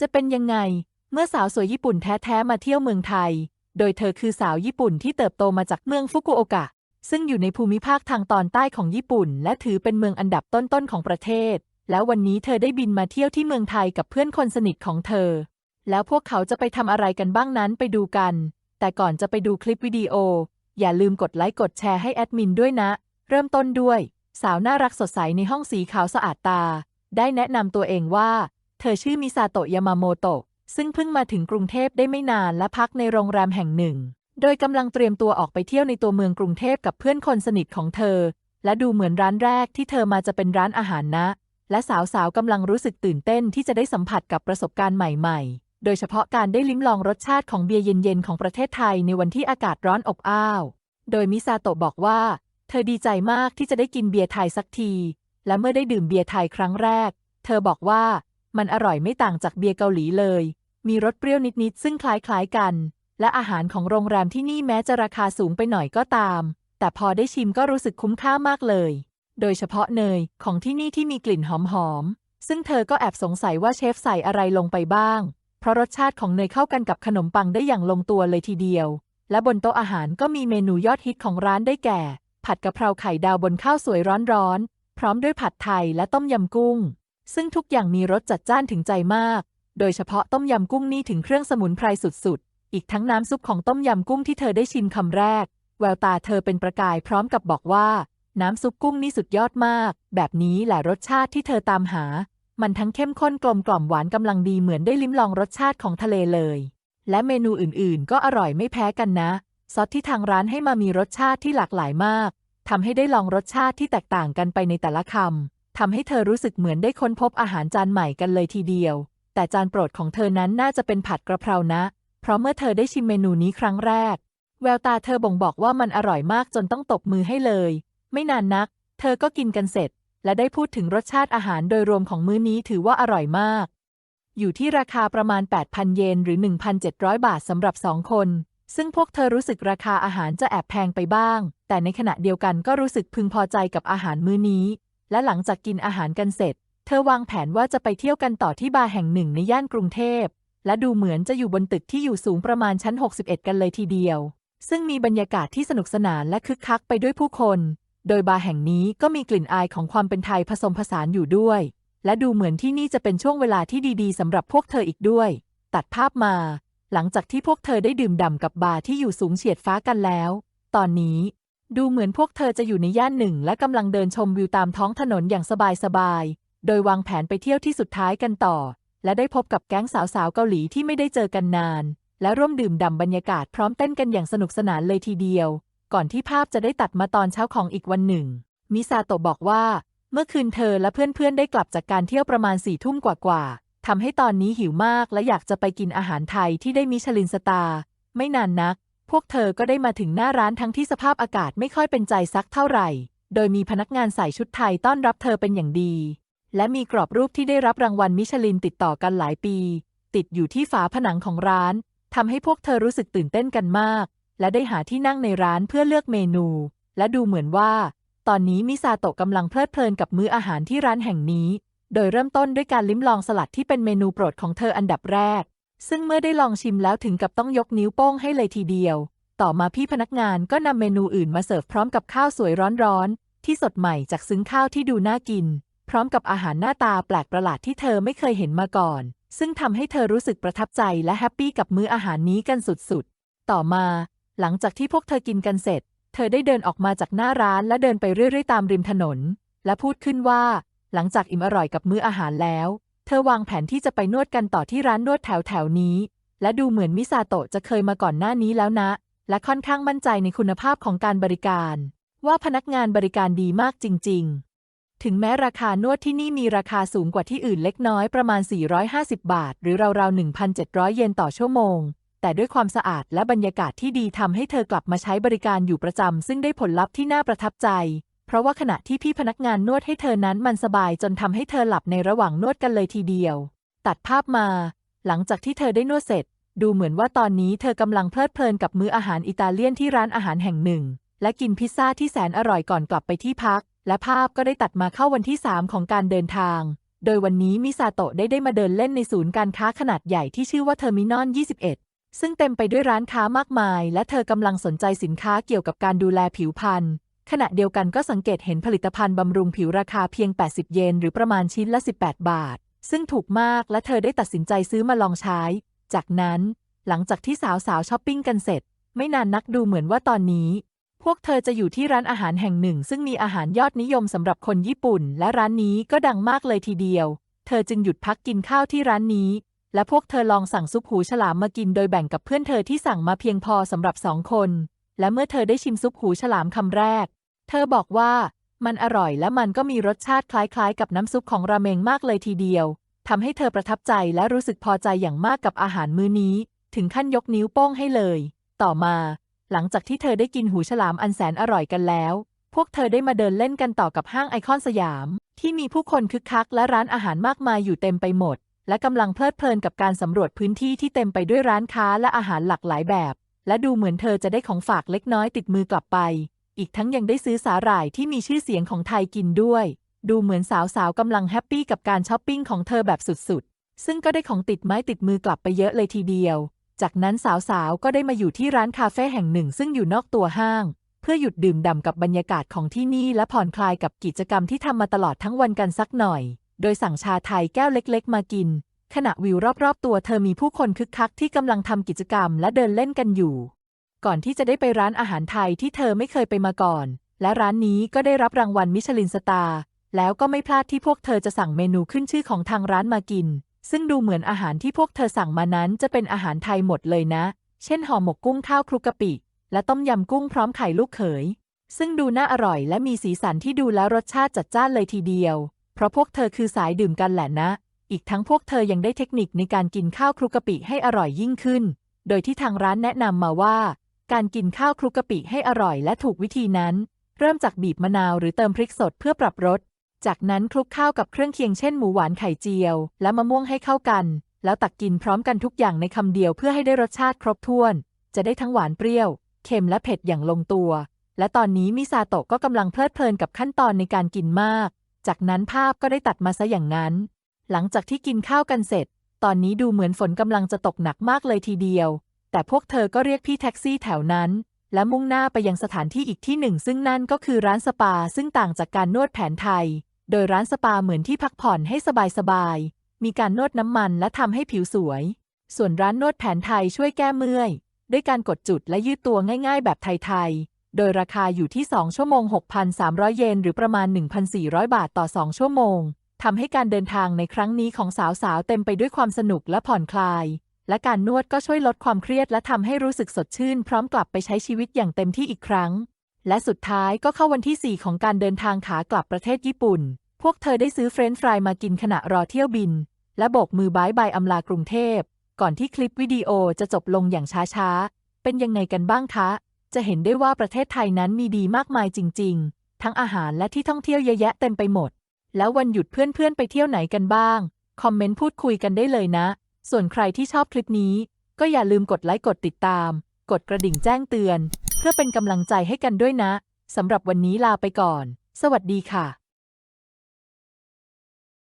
จะเป็นยังไง เมื่อสาวสวยญี่ปุ่นแท้ ๆ มาเที่ยวเมืองไทย โดยเธอคือสาวญี่ปุ่นที่เติบโตมาจากเมืองฟุกุโอกะ ซึ่งอยู่ในภูมิภาคทางตอนใต้ของญี่ปุ่น และถือเป็นเมืองอันดับต้น ๆ ของประเทศ แล้ววันนี้เธอได้บินมาเที่ยวที่เมืองไทยกับเพื่อนคนสนิทของเธอ แล้วพวกเขาจะไปทำอะไรกันบ้างนั้นไปดูกัน แต่ก่อนจะไปดูคลิปวิดีโอ อย่าลืมกดไลค์กดแชร์ให้แอดมินด้วยนะ เริ่มต้นด้วย สาวน่ารักสดใสในห้องสีขาวสะอาดตา ได้แนะนำตัวเองว่า ธอชื่อมิซาโตะยามาโมโตะซึ่งเพิ่งมาถึงกรุงเทพได้ไม่นานและพักในโรงแรมแห่งหนึ่ง โดยกำลังเตรียมตัวออกไปเที่ยวในตัวเมืองกรุงเทพกับเพื่อนคนสนิทของเธอ และดูเหมือนร้านแรกที่เธอมาจะเป็นร้านอาหารนะ และสาวๆกำลังรู้สึกตื่นเต้นที่จะได้สัมผัสกับประสบการณ์ใหม่ๆ โดยเฉพาะการได้ลิ้มลองรสชาติของเบียร์เย็นๆของประเทศไทยในวันที่อากาศร้อนอบอ้าว โดยมิซาโตะบอกว่า เธอดีใจมากที่จะได้กินเบียร์ไทยสักที และเมื่อได้ดื่มเบียร์ไทยครั้งแรก เธอบอกว่า มันอร่อยไม่ต่างจากเบียร์เกาหลีเลย มีรสเปรี้ยวนิดๆซึ่งคล้ายๆกัน และอาหารของโรงแรมที่นี่แม้จะราคาสูงไปหน่อยก็ตาม แต่พอได้ชิมก็รู้สึกคุ้มค่ามากเลย โดยเฉพาะเนยของที่นี่ที่มีกลิ่นหอมๆซึ่งเธอก็แอบสงสัยว่าเชฟใส่อะไรลงไปบ้าง เพราะรสชาติของเนยเข้ากันกับขนมปังได้อย่างลงตัวเลยทีเดียว และบนโต๊ะอาหารก็มีเมนูยอดฮิตของร้านได้แก่ ผัดกะเพราไข่ดาวบนข้าวสวยร้อนๆพร้อมด้วยผัดไทยและต้มยำกุ้ง ซึ่งทุกอย่างมีรสจัดจ้านถึงใจมาก โดยเฉพาะต้มยำกุ้งนี่ถึงเครื่องสมุนไพรสุดๆ อีกทั้งน้ำซุปของต้มยำกุ้งที่เธอได้ชิมคำแรก แววตาเธอเป็นประกายพร้อมกับบอกว่า น้ำซุปกุ้งนี่สุดยอดมาก แบบนี้แหละรสชาติที่เธอตามหา มันทั้งเข้มข้นกลมกล่อมหวานกำลังดีเหมือนได้ลิ้มลองรสชาติของทะเลเลย และเมนูอื่นๆ ก็อร่อยไม่แพ้กันนะ ซอสที่ทางร้านให้มามีรสชาติที่หลากหลายมากทำให้ได้ลองรสชาติที่แตกต่างกันไปในแต่ละคำ ทำให้เธอรู้สึกเหมือนได้ค้นพบอาหารจานใหม่กันเลยทีเดียว แต่จานโปรดของเธอนั้นน่าจะเป็นผัดกระเพรานะ เพราะเมื่อเธอได้ชิมเมนูนี้ครั้งแรก แววตาเธอบ่งบอกว่ามันอร่อยมากจนต้องตบมือให้เลย ไม่นานนัก เธอก็กินกันเสร็จ และได้พูดถึงรสชาติอาหารโดยรวมของมื้อนี้ถือว่าอร่อยมาก อยู่ที่ราคาประมาณ 8,000 เยนหรือ 1,700 บาทสำหรับสองคนซึ่งพวกเธอรู้สึกราคาอาหารจะแอบแพงไปบ้าง แต่ในขณะเดียวกันก็รู้สึกพึงพอใจกับอาหารมื้อนี้ และหลังจากกินอาหารกันเสร็จ เธอวางแผนว่าจะไปเที่ยวกันต่อที่บาร์แห่งหนึ่งในย่านกรุงเทพ และดูเหมือนจะอยู่บนตึกที่อยู่สูงประมาณชั้น 61 กันเลยทีเดียว ซึ่งมีบรรยากาศที่สนุกสนานและคึกคักไปด้วยผู้คน โดยบาร์แห่งนี้ก็มีกลิ่นอายของความเป็นไทยผสมผสานอยู่ด้วย และดูเหมือนที่นี่จะเป็นช่วงเวลาที่ดีๆสำหรับพวกเธออีกด้วย ตัดภาพมา หลังจากที่พวกเธอได้ดื่มด่ำกับบาร์ที่อยู่สูงเฉียดฟ้ากันแล้ว ตอนนี้ ดูเหมือนพวกเธอจะอยู่ในย่านหนึ่ง และกำลังเดินชมวิวตามท้องถนนอย่างสบายๆ โดยวางแผนไปเที่ยวที่สุดท้ายกันต่อ และได้พบกับแก๊งสาวๆเกาหลีที่ไม่ได้เจอกันนาน และร่วมดื่มด่ำบรรยากาศพร้อมเต้นกันอย่างสนุกสนานเลยทีเดียว ก่อนที่ภาพจะได้ตัดมาตอนเช้าของอีกวันหนึ่ง มิซาโตะบอกว่า เมื่อคืนเธอและเพื่อนๆได้กลับจากการเที่ยวประมาณสี่ทุ่มกว่าๆทำให้ตอนนี้หิวมากและอยากจะไปกินอาหารไทยที่ได้มิชลินสตาร์ไม่นานนัก วกเธอก็ได้มาถึงหน้าร้านทั้งที่สภาพอากาศไม่ค่อยเป็นใจสักเท่าไหร่ โดยมีพนักงานใส่ชุดไทยต้อนรับเธอเป็นอย่างดี และมีกรอบรูปที่ได้รับรางวัลมิชลินติดต่อกันหลายปี ติดอยู่ที่ฝาผนังของร้านทำให้พวกเธอรู้สึกตื่นเต้นกันมาก และได้หาที่นั่งในร้านเพื่อเลือกเมนู และดูเหมือนว่า ตอนนี้มิซาโตะกำลังเพลิดเพลินกับมื้ออาหารที่ร้านแห่งนี้ โดยเริ่มต้นด้วยการลิ้มลองสลัดที่เป็นเมนูโปรดของเธออันดับแรก ซึ่งเมื่อได้ลองชิมแล้วถึงกับต้องยกนิ้วโป้งให้เลยทีเดียว ต่อมาพี่พนักงานก็นำเมนูอื่นมาเสิร์ฟพร้อมกับข้าวสวยร้อนๆ ที่สดใหม่จากซึ้งข้าวที่ดูน่ากิน พร้อมกับอาหารหน้าตาแปลกประหลาดที่เธอไม่เคยเห็นมาก่อน ซึ่งทำให้เธอรู้สึกประทับใจและแฮปปี้กับมื้ออาหารนี้กันสุดๆ ต่อมา หลังจากที่พวกเธอกินกันเสร็จ เธอได้เดินออกมาจากหน้าร้านและเดินไปเรื่อยๆ ตามริมถนน และพูดขึ้นว่า หลังจากอิ่มอร่อยกับมื้ออาหารแล้ว เธอวางแผนที่จะไปนวดกันต่อที่ร้านนวดแถวๆนี้ และดูเหมือนมิซาโตะจะเคยมาก่อนหน้านี้แล้วนะ และค่อนข้างมั่นใจในคุณภาพของการบริการ ว่าพนักงานบริการดีมากจริง ๆ ถึงแม้ราคานวดที่นี่มีราคาสูงกว่าที่อื่นเล็กน้อยประมาณ 450 บาท หรือราวๆ 1,700 เยนต่อชั่วโมง แต่ด้วยความสะอาดและบรรยากาศที่ดีทำให้เธอกลับมาใช้บริการอยู่ประจำซึ่งได้ผลลัพธ์ที่น่าประทับใจ ราะว่าขณะที่พี่พนักงานนวดให้เธอนั้นมันสบายจนทำให้เธอหลับในระหว่างนวดกันเลยทีเดียว ตัดภาพมา หลังจากที่เธอได้นวดเสร็จ ดูเหมือนว่าตอนนี้เธอกำลังเพลิดเพลินกับมื้ออาหารอิตาเลียนที่ร้านอาหารแห่งหนึ่ง และกินพิซซ่าที่แสนอร่อยก่อนกลับไปที่พัก และภาพก็ได้ตัดมาเข้าวันที่ 3 ของการเดินทาง โดยวันนี้มิซาโตะได้ได้มาเดินเล่นในศูนย์การค้าขนาดใหญ่ที่ชื่อว่าเทอร์มินอล21ซึ่งเต็มไปด้วยร้านค้ามากมาย และเธอกำลังสนใจสินค้าเกี่ยวกับการดูแลผิวพรรณ ขณะเดียวกันก็สังเกตเห็นผลิตภัณฑ์บำรุงผิวราคาเพียง 80 เยน หรือประมาณชิ้นละ 18 บาท ซึ่งถูกมากและเธอได้ตัดสินใจซื้อมาลองใช้ จากนั้น หลังจากที่สาวๆช้อปปิ้งกันเสร็จ ไม่นานนักดูเหมือนว่าตอนนี้ พวกเธอจะอยู่ที่ร้านอาหารแห่งหนึ่ง ซึ่งมีอาหารยอดนิยมสำหรับคนญี่ปุ่น และร้านนี้ก็ดังมากเลยทีเดียว เธอจึงหยุดพักกินข้าวที่ร้านนี้ และพวกเธอลองสั่งซุปหูฉลามมากินโดยแบ่งกับเพื่อนเธอที่สั่งมาเพียงพอสำหรับสองคน และเมื่อเธอได้ชิมซุปหูฉลามคำแรก เธอบอกว่ามันอร่อยและมันก็มีรสชาติคล้ายๆ กับน้ำซุปของราเมงมากเลยทีเดียวทำให้เธอประทับใจและรู้สึกพอใจอย่างมากกับอาหารมื้อนี้ ถึงขั้นยกนิ้วโป้งให้เลย ต่อมา หลังจากที่เธอได้กินหูฉลามอันแสนอร่อยกันแล้ว พวกเธอได้มาเดินเล่นกันต่อกับห้างไอคอนสยาม ที่มีผู้คนคึกคักและร้านอาหารมากมายอยู่เต็มไปหมด และกำลังเพลิดเพลินกับการสำรวจพื้นที่ที่เต็มไปด้วยร้านค้าและอาหารหลากหลายแบบ และดูเหมือนเธอจะได้ของฝากเล็กน้อยติดมือกลับไป อีกทั้งยังได้ซื้อสาหร่ายที่มีชื่อเสียงของไทยกินด้วย ดูเหมือนสาวๆกำลังแฮปปี้กับการช้อปปิ้งของเธอแบบสุดๆ ซึ่งก็ได้ของติดไม้ติดมือกลับไปเยอะเลยทีเดียว จากนั้นสาวๆก็ได้มาอยู่ที่ร้านคาเฟ่แห่งหนึ่ง ซึ่งอยู่นอกตัวห้าง เพื่อหยุดดื่มด่ำกับบรรยากาศของที่นี่และผ่อนคลายกับกิจกรรมที่ทำมาตลอดทั้งวันกันสักหน่อย โดยสั่งชาไทยแก้วเล็ก ๆ มากิน ขณะวิวรอบๆ ตัวเธอมีผู้คนคึกคักที่กำลังทำกิจกรรมและเดินเล่นกันอยู่ ก่อนที่จะได้ไปร้านอาหารไทยที่เธอไม่เคยไปมาก่อน และร้านนี้ก็ได้รับรางวัลมิชลินสตาร์แล้วก็ไม่พลาดที่พวกเธอจะสั่งเมนูขึ้นชื่อของทางร้านมากิน ซึ่งดูเหมือนอาหารที่พวกเธอสั่งมานั้นจะเป็นอาหารไทยหมดเลยนะ เช่นห่อหมกกุ้งข้าวคลุกกะปิ และต้มยำกุ้งพร้อมไข่ลูกเขย ซึ่งดูน่าอร่อยและมีสีสันที่ดูแล้วรสชาติจัดจ้านเลยทีเดียว เพราะพวกเธอคือสายดื่มกันแหละนะ อีกทั้งพวกเธอยังได้เทคนิคในการกินข้าวคลุกกะปิให้อร่อยยิ่งขึ้น โดยที่ทางร้านแนะนำมาว่า การกินข้าวคลุกกะปิให้อร่อยและถูกวิธีนั้น เริ่มจากบีบมะนาวหรือเติมพริกสดเพื่อปรับรส จากนั้นคลุกข้าวกับเครื่องเคียงเช่นหมูหวานไข่เจียว และมะม่วงให้เข้ากัน แล้วตักกินพร้อมกันทุกอย่างในคำเดียวเพื่อให้ได้รสชาติครบถ้วน จะได้ทั้งหวานเปรี้ยว เค็มและเผ็ดอย่างลงตัว และตอนนี้มิซาโตะก็กำลังเพลิดเพลินกับขั้นตอนในการกินมาก จากนั้นภาพก็ได้ตัดมาซะอย่างนั้น หลังจากที่กินข้าวกันเสร็จ ตอนนี้ดูเหมือนฝนกำลังจะตกหนักมากเลยทีเดียว แต่พวกเธอก็เรียกพี่แท็กซี่แถวนั้น และมุ่งหน้าไปยังสถานที่อีกที่หนึ่ง ซึ่งนั่นก็คือร้านสปา ซึ่งต่างจากการนวดแผนไทย โดยร้านสปาเหมือนที่พักผ่อนให้สบายๆ มีการนวดน้ำมันและทำให้ผิวสวย ส่วนร้านนวดแผนไทยช่วยแก้เมื่อย ด้วยการกดจุดและยืดตัวง่าย ๆ แบบไทยๆ โดยราคาอยู่ที่ 2 ชั่วโมง 6,300 เยน หรือประมาณ 1,400 บาทต่อ 2 ชั่วโมง ทำให้การเดินทางในครั้งนี้ของสาวๆ เต็มไปด้วยความสนุกและผ่อนคลาย และการนวดก็ช่วยลดความเครียดและทำให้รู้สึกสดชื่น พร้อมกลับไปใช้ชีวิตอย่างเต็มที่อีกครั้ง และสุดท้ายก็เข้าวันที่ 4 ของการเดินทางขากลับประเทศญี่ปุ่น พวกเธอได้ซื้อเฟรนช์ฟรายมากินขณะรอเที่ยวบิน และโบกมือบายบายอำลากรุงเทพ ก่อนที่คลิปวิดีโอจะจบลงอย่างช้าๆ เป็นยังไงกันบ้างคะ จะเห็นได้ว่าประเทศไทยนั้นมีดีมากมายจริง ๆ ทั้งอาหารและที่ท่องเที่ยวเยอะแยะเต็มไปหมด แล้ววันหยุดเพื่อนๆไปเที่ยวไหนกันบ้าง คอมเมนต์พูดคุยกันได้เลยนะ ส่วนใครที่ชอบคลิปนี้ ก็อย่าลืมกดไลค์กดติดตาม กดกระดิ่งแจ้งเตือน เพื่อเป็นกำลังใจให้กันด้วยนะสำหรับวันนี้ลาไปก่อน สวัสดีค่ะ